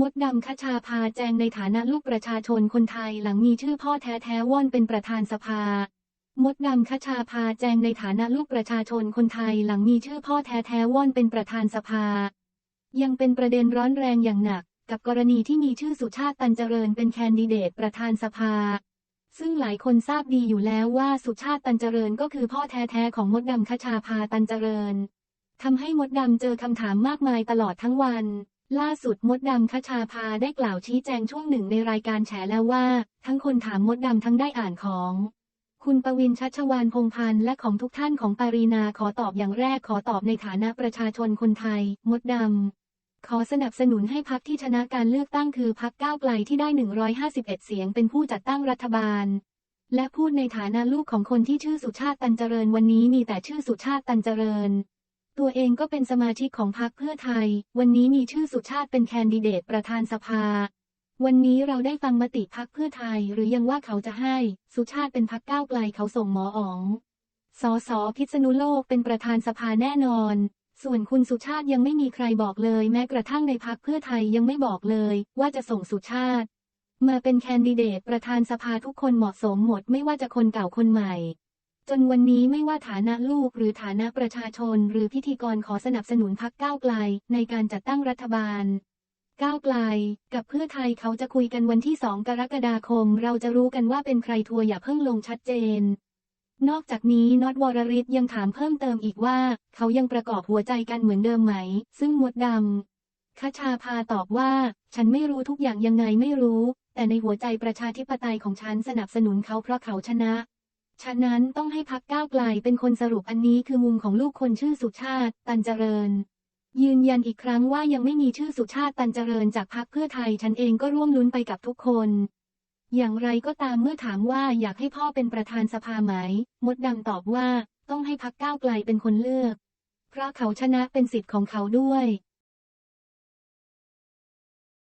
มดดำคชาพาแจงในฐานะลูกประชาชนคนไทยหลังมีชื่อพ่อแท้ๆว่อนเป็นประธานสภา มดดำคชาพาแจงในฐานะลูกประชาชนคนไทยหลังมีชื่อพ่อแท้ๆว่อนเป็นประธานสภา ยังเป็นประเด็นร้อนแรงอย่างหนัก กับกรณีที่มีชื่อสุชาติตันเจริญเป็นแคนดิเดตประธานสภา ซึ่งหลายคนทราบดีอยู่แล้วว่าสุชาติตันเจริญก็คือพ่อแท้ๆของมดดำคชาพาตันเจริญทำให้มดดำเจอคำถามมากมายตลอดทั้งวัน ล่าสุดมดดำคชาพาได้กล่าวชี้แจงช่วงหนึ่งในรายการแฉแล้วว่า ทั้งคนถามมดดำทั้งได้อ่านของ คุณปวินชัชวานพงพันธ์และของทุกท่านของปารีนาขอตอบอย่างแรกขอตอบในฐานะประชาชนคนไทย มดดำขอสนับสนุนให้พักที่ชนะการเลือกตั้งคือพักก้าวไกลที่ได้ 151 เสียงเป็นผู้จัดตั้งรัฐบาล และพูดในฐานะลูกของคนที่ชื่อสุชาติตันเจริญวันนี้มีแต่ชื่อสุชาติตันเจริญ ตัวเองก็เป็นสมาชิกของพรรคเพื่อไทย วันนี้มีชื่อสุชาติเป็นแคนดิเดตประธานสภา วันนี้เราได้ฟังมติพักเพื่อไทย หรือยังว่าเขาจะให้ สุชาติเป็นพักก้าวไกลเขาส่งหมออ๋องสอสอพิษณุโลกเป็นประธานสภาแน่นอน ส่วนคุณสุชาติยังไม่มีใครบอกเลย แม้กระทั่งในพักเพื่อไทยยังไม่บอกเลย ว่าจะส่งสุชาติ มาเป็นแคนดิเดตประธานสภาทุกคนเหมาะสมหมดไม่ว่าจะคนเก่าคนใหม่ จนวันนี้ไม่ว่าฐานะลูกหรือฐานะประชาชน หรือพิธีกรขอสนับสนุนพักก้าวไกล ในการจัดตั้งรัฐบาล ก้าวไกล กับเพื่อไทยเขาจะคุยกันวันที่สองกรกฎาคม เราจะรู้กันว่าเป็นใครทัวร์อย่าเพิ่งลงชัดเจน นอกจากนี้น็อตวรริศยังถามเพิ่มเติมอีกว่า เขายังประกอบหัวใจกันเหมือนเดิมไหม ซึ่งมดดำคชาพาตอบว่า ฉันไม่รู้ทุกอย่างยังไงไม่รู้ แต่ในหัวใจประชาธิปไตยของฉันสนับสนุนเขาเพราะเขาชนะ ฉะนั้นต้องให้พักก้าวไกลเป็นคนสรุปอันนี้คือมุมของลูกคนชื่อสุชาติ ตันเจริญ ยืนยันอีกครั้งว่ายังไม่มีชื่อสุชาติตันเจริญจากพรรคเพื่อไทยฉันเองก็ร่วมลุ้นไปกับทุกคน อย่างไรก็ตามเมื่อถามว่าอยากให้พ่อเป็นประธานสภาไหม มดดำตอบว่าต้องให้พักก้าวไกลเป็นคนเลือก เพราะเขาชนะเป็นสิทธิ์ของเขาด้วย